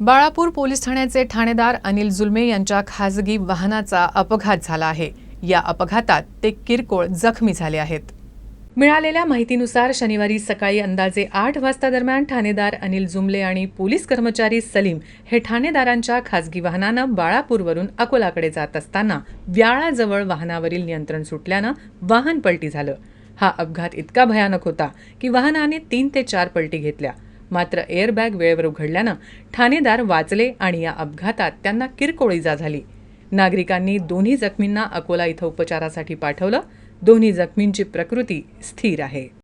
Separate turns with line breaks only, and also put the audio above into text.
Balapur police ठाण्याचे ठाणेदार अनिल जुलमे यांच्या खासगी वाहनाचा अपघात झाला आहे. या अपघातात ते किरकोळ जखमी झाले आहेत. मिळालेल्या माहितीनुसार शनिवारी सकाळी अंदाजे आठ वाजता दरम्यान ठाणेदार अनिल जुमले आणि पोलीस कर्मचारी सलीम हे ठाणेदारांच्या खासगी वाहनानं बाळापूरवरून अकोलाकडे जात असताना व्याळाजवळ वाहनावरील नियंत्रण सुटल्यानं वाहन पलटी झालं. हा अपघात इतका भयानक होता की वाहनाने तीन ते चार पलटी घेतल्या. मात्र एअरबॅग वेळेवर उघडल्यानं ठाणेदार वाचले आणि या अपघातात त्यांना किरकोळ इजा झाली. नागरिकांनी दोन्ही जखमींना अकोला इथं उपचारासाठी पाठवलं. दोन्ही जखमींची प्रकृती स्थिर आहे.